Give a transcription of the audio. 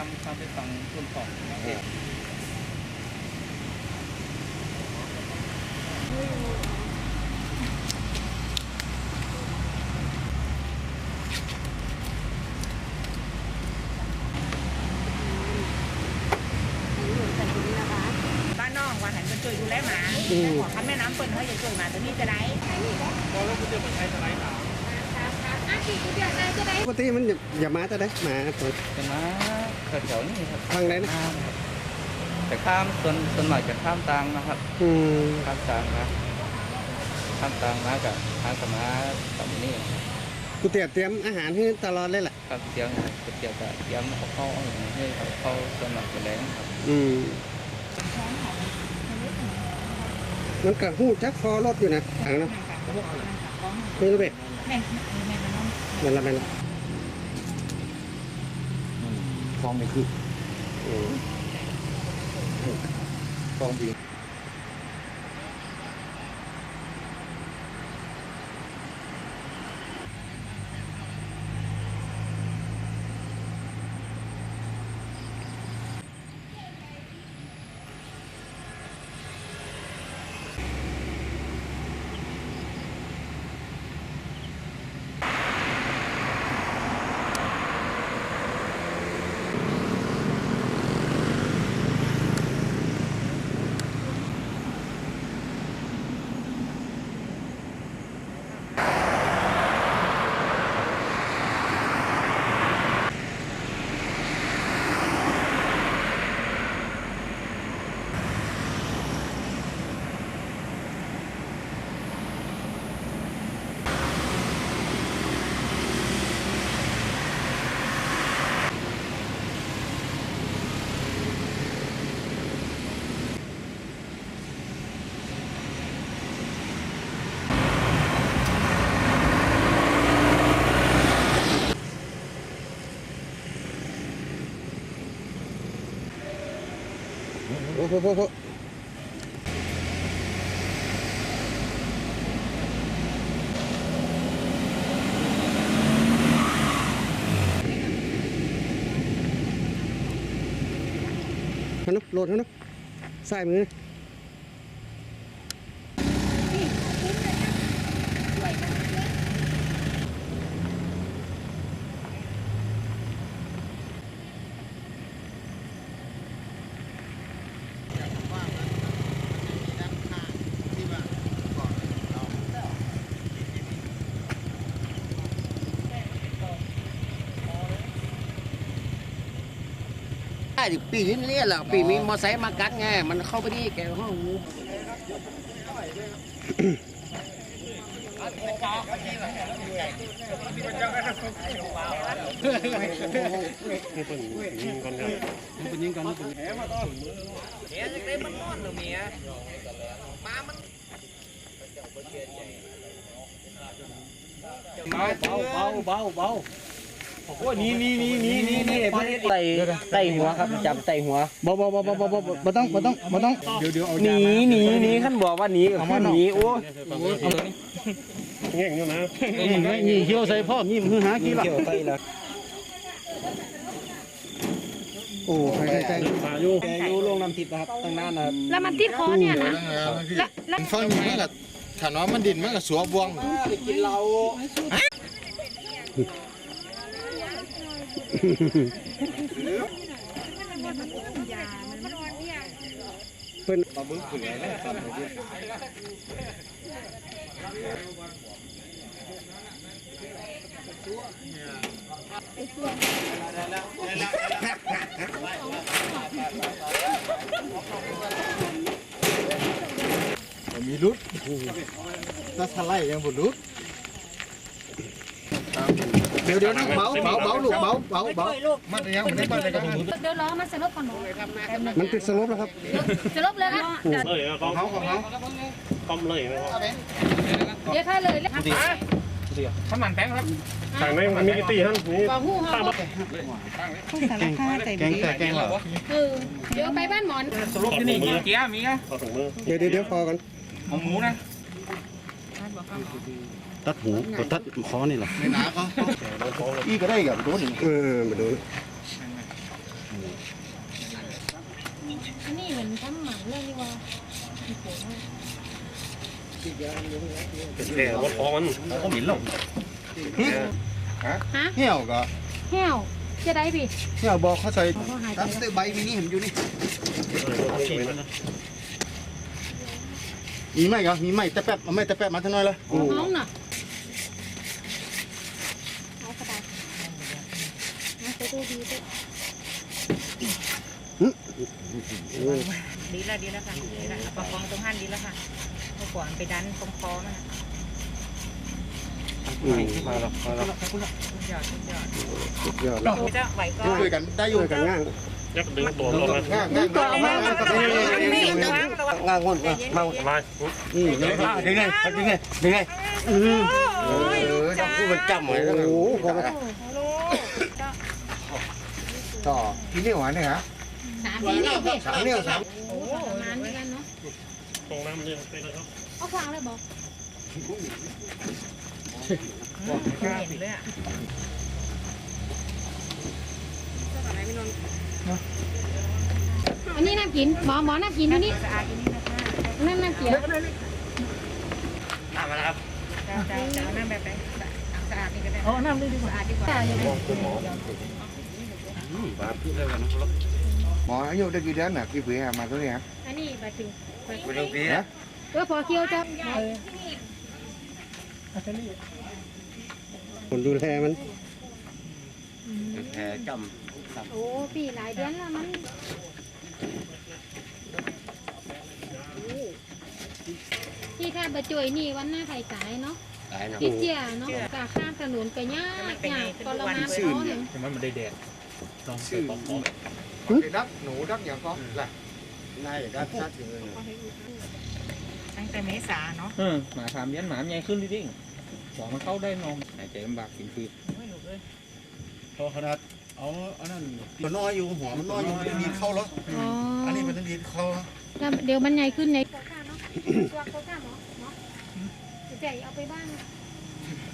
ามข้ามไปฝั่งต้นของนะบ้านน้องว่าหันเป็นช่วยดูแลหมาแต่หัวคันแม่น้ำเปิ้นเขาจะช่วยหมาตัวนี้จะได้พอแล้วคุณจะมาใช้สไลด์ขาวปกติมันอย่าอย่ามาแต่ได้มาตัว จะมา แถวๆนี้ครับทางไหนนะข้ามครับแต่ข้ามส่วนส่วนหน่อยจะข้ามตางนะครับอืมข้ามตางนะข้ามตางมากับข้ามกับมาตอนนี้กูเตรียมเตรียมอาหารให้ตลอดเลยแหละครับเสียงเกี่ยวกับย้ำเอาเข้าเอาอย่างนี้ให้เขาเข้าส่วนหน่อยจะแรงครับอืมมันกระหู้จักคอรถอยู่นะถังเนาะนี่ระเบิดแม่แม่มันน้องมันละ มันละฟองไม่คืออมฟองบี โอ้โหโอ้โหฮันนุโหลดขนุกใส่มือ ได้ดิปีนี้เนี่ยแหละปีมีมอไซค์มากัดไง มันเข้าไปที่แกห้องงูเบาเบาเบาเบาเบา โอ้ยนี่นี่นี่นี่นี่นี่ไอ้ไต่ไต่หัวครับจับไต่หัวบ่บ่บ่บ่บ่บ่บ่ต้องบ่ต้องบ่ต้องเดี๋ยวเดี๋ยวเอาหนีหนีหนีขั้นบอกว่าหนีก็คือหนีโอ้แง่งอยู่นะนี่เขียวใส่พ่อยิ้มคือหากี่ละเกี่ยวไต่ละโอ้ใครใครใครอยู่อยู่ลงน้ำทิพย์ครับตั้งนานนะครับแล้วมันติดคอเนี่ยนะแล้วแล้วฟังนี้มันก็ถ้าน้อยมันดินมันก็สัวบวงไปกินเรา หล้าเพิ่นมีรุดถ้าทลายยังบ่รุด เดี๋ยวเดี๋ยวนะเบาเบาเบาลูกเบาเบาเบามันยังมันได้มันได้ก็บ่รุดเดี๋ยวรอมาสลบก่อนหนูมันติดสลบแล้วครับสลบเลยครับของเขาของเขาเดี๋ยวค่าเลยแล้วข้าวมันแป้งครับทางไหนมันมีกี่ตีฮะนี่บอกหูเขาแกงแต่แกงเหรอเออเดี๋ยวไปบ้านหมอนสรุปที่นี่กี่เกียร์มีไงเดี๋ยวเดี๋ยวเดี๋ยวพอกันหมูหมูนะ ตัดหูตัดคอนี่แหละในน้าก็อีก็ได้กับโดนเออมาโดนนี่เหมือนทำหมันเลยดีกว่าเป็นแผลวัาคอมันก็หมิ่นหรอกฮะเหี่ยวก็เหี่ยวจะได้ปีเหี่ยวบอกเขาใส่ตั้งแต่ใบมินี่เห็นอยู่นี่ มีไหมก็มีไหมแต่แป๊บเอาไหมแต่แป๊บมาทั้งน้อยเลยน้องน่ะเอากระดาษนะไปดูดีด้วยดีแล้วดีแล้วค่ะดีแล้วเอาประคองตรงหันดีแล้วค่ะเมื่อก่อนไปดันตรงคอมันน่ะมาแล้วมาแล้วสุดยอดสุดยอดสุดยอดแล้วเจ้าไหวก็ช่วยกันได้อยู่ช่วยกันง่างยักดึงตัวลงมาง่ายง่ายง่ายง่ายง่าย ง่ายง่างงนมามามาอืมดึงไงดึงไงดึงไงดึงไงเออต้องพูดมันจำไว้โอ้แล้วโหพอมาต่อที่นี่หวานเนี่ยฮะสามทีนี่พี่สามเนี่ยสามโอ้ทรมานเหมือนกันเนาะตรงน้ำเนี่ยไปแล้วครับเอาฟังเลยบอกเห็นเลยอะอันนี้น้ำกินหมอหมอน้ำกินอยู่นี่ สะอาดอย่างนี้นะคะนั่นน้ำเขียวมาแล้วครับเจ้าเจ้าเจ้าน้ำแบบไหนสะอาดนี่ก็ได้อ๋อน้ำนี่ดีกว่าสะอาดดีกว่าแต่อย่างนี้บาดพี่เลยกันนะครับหมออายุได้กี่เดือนน่ะกี่ปีฮะมาตัวนี้ฮะอันนี้ไปถึงไปไปเรื่องปีฮะเออพอเคี้ยวจะหมอคนดูแลมันแผลจโอ้พี่หลายเดือนแล้วมัน ที่ถ้าบะจ่วยนี่วันหน้าไข่สายเนาะำตายนะพี่เจียเนาะกาข้ามถนนไปยากยากทรมานเขาเนี่ยแต่มันไม่ได้แดดลองไปปอกคอดักหนูดักอย่างก็ล่ะนายดัดซัดอยู่เลยตั้งแต่เมษาเนาะเออหมาสามเดือนหมามันใหญ่ขึ้นจริงๆบอกมันเข้าได้นองหายใจลำบากกินคือไม่หนุกเลยพอขนาดเอาอันนั้นมันน้อยอยู่หัวมันน้อยอยู่มันดีเข้าแล้วอ๋ออันนี้มันดีเข้าแล้วเดี๋ยวมันใหญ่ขึ้นในตัวข้าเนาะตัวเขาข้าหมอเนาะ แจกเอาไปบ้าง